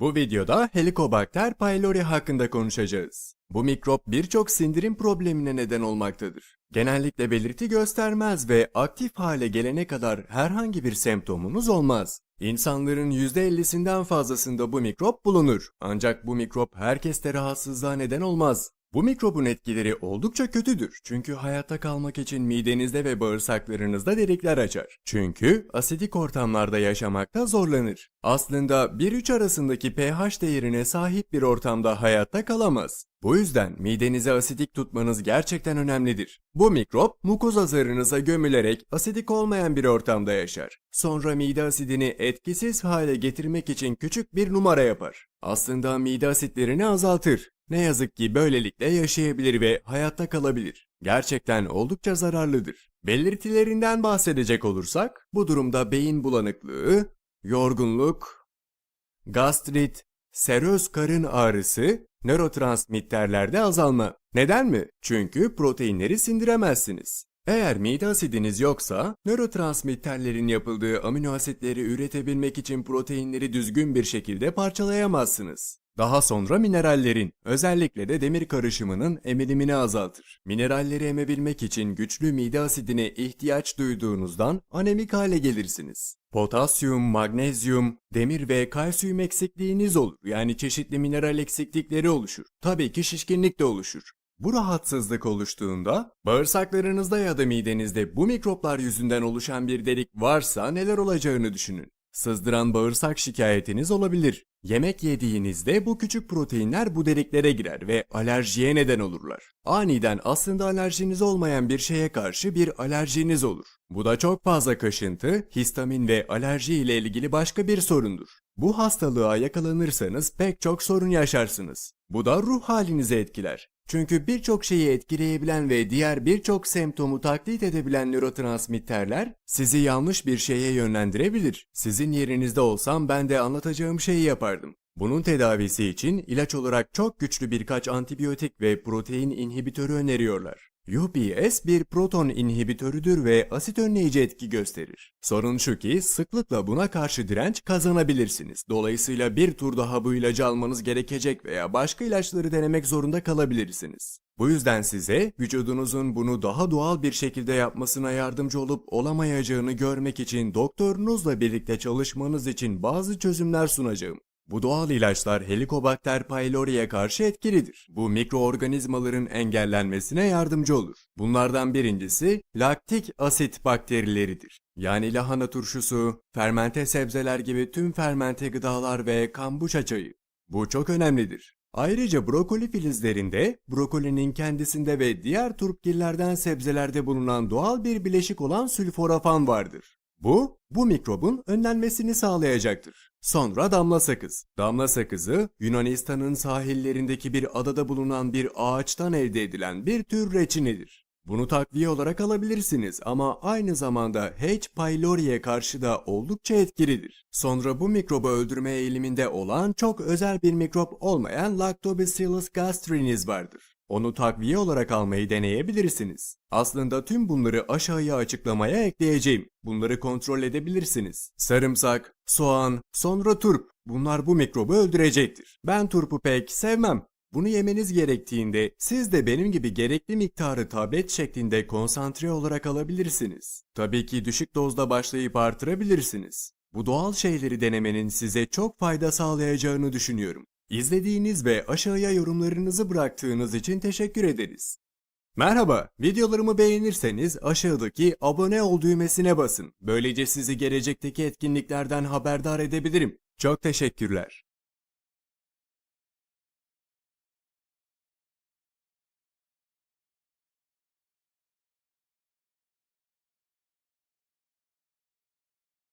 Bu videoda Helicobacter pylori hakkında konuşacağız. Bu mikrop birçok sindirim problemine neden olmaktadır. Genellikle belirti göstermez ve aktif hale gelene kadar herhangi bir semptomunuz olmaz. İnsanların %50'sinden fazlasında bu mikrop bulunur. Ancak bu mikrop herkeste rahatsızlığa neden olmaz. Bu mikrobun etkileri oldukça kötüdür. Çünkü hayatta kalmak için midenizde ve bağırsaklarınızda delikler açar. Çünkü asidik ortamlarda yaşamakta zorlanır. Aslında 1-3 arasındaki pH değerine sahip bir ortamda hayatta kalamaz. Bu yüzden midenizi asidik tutmanız gerçekten önemlidir. Bu mikrop mukoza zarınıza gömülerek asidik olmayan bir ortamda yaşar. Sonra mide asidini etkisiz hale getirmek için küçük bir numara yapar. Aslında mide asitlerini azaltır. Ne yazık ki böylelikle yaşayabilir ve hayatta kalabilir. Gerçekten oldukça zararlıdır. Belirtilerinden bahsedecek olursak, bu durumda beyin bulanıklığı, yorgunluk, gastrit, seröz karın ağrısı, nörotransmitterlerde azalma. Neden mi? Çünkü proteinleri sindiremezsiniz. Eğer mide asidiniz yoksa, nörotransmitterlerin yapıldığı amino asitleri üretebilmek için proteinleri düzgün bir şekilde parçalayamazsınız. Daha sonra minerallerin, özellikle de demir karışımının emilimini azaltır. Mineralleri emebilmek için güçlü mide asidine ihtiyaç duyduğunuzdan anemik hale gelirsiniz. Potasyum, magnezyum, demir ve kalsiyum eksikliğiniz olur. Yani çeşitli mineral eksiklikleri oluşur. Tabii ki şişkinlik de oluşur. Bu rahatsızlık oluştuğunda bağırsaklarınızda ya da midenizde bu mikroplar yüzünden oluşan bir delik varsa neler olacağını düşünün. Sızdıran bağırsak şikayetiniz olabilir. Yemek yediğinizde bu küçük proteinler bu deliklere girer ve alerjiye neden olurlar. Aniden aslında alerjiniz olmayan bir şeye karşı bir alerjiniz olur. Bu da çok fazla kaşıntı, histamin ve alerji ile ilgili başka bir sorundur. Bu hastalığa yakalanırsanız pek çok sorun yaşarsınız. Bu da ruh halinizi etkiler. Çünkü birçok şeyi etkileyebilen ve diğer birçok semptomu taklit edebilen nörotransmitterler sizi yanlış bir şeye yönlendirebilir. Sizin yerinizde olsam ben de anlatacağım şeyi yapardım. Bunun tedavisi için ilaç olarak çok güçlü birkaç antibiyotik ve protein inhibitörü öneriyorlar. UPS bir proton inhibitörüdür ve asit önleyici etki gösterir. Sorun şu ki sıklıkla buna karşı direnç kazanabilirsiniz. Dolayısıyla bir tur daha bu ilacı almanız gerekecek veya başka ilaçları denemek zorunda kalabilirsiniz. Bu yüzden size vücudunuzun bunu daha doğal bir şekilde yapmasına yardımcı olup olamayacağını görmek için doktorunuzla birlikte çalışmanız için bazı çözümler sunacağım. Bu doğal ilaçlar Helicobacter pylori'ye karşı etkilidir. Bu mikroorganizmaların engellenmesine yardımcı olur. Bunlardan birincisi laktik asit bakterileridir. Yani lahana turşusu, fermente sebzeler gibi tüm fermente gıdalar ve kambuça çayı. Bu çok önemlidir. Ayrıca brokoli filizlerinde, brokolinin kendisinde ve diğer turpgillerden sebzelerde bulunan doğal bir bileşik olan sülforafan vardır. Bu, bu mikrobun önlenmesini sağlayacaktır. Sonra damla sakız. Damla sakızı, Yunanistan'ın sahillerindeki bir adada bulunan bir ağaçtan elde edilen bir tür reçinedir. Bunu takviye olarak alabilirsiniz ama aynı zamanda H. pylori'ye karşı da oldukça etkilidir. Sonra bu mikrobu öldürme eğiliminde olan çok özel bir mikrop olmayan Lactobacillus gastrinis vardır. Onu takviye olarak almayı deneyebilirsiniz. Aslında tüm bunları aşağıya açıklamaya ekleyeceğim. Bunları kontrol edebilirsiniz. Sarımsak, soğan, sonra turp. Bunlar bu mikrobu öldürecektir. Ben turpu pek sevmem. Bunu yemeniz gerektiğinde siz de benim gibi gerekli miktarı tablet şeklinde konsantre olarak alabilirsiniz. Tabii ki düşük dozda başlayıp artırabilirsiniz. Bu doğal şeyleri denemenin size çok fayda sağlayacağını düşünüyorum. İzlediğiniz ve aşağıya yorumlarınızı bıraktığınız için teşekkür ederiz. Merhaba, videolarımı beğenirseniz aşağıdaki abone ol düğmesine basın. Böylece sizi gelecekteki etkinliklerden haberdar edebilirim. Çok teşekkürler.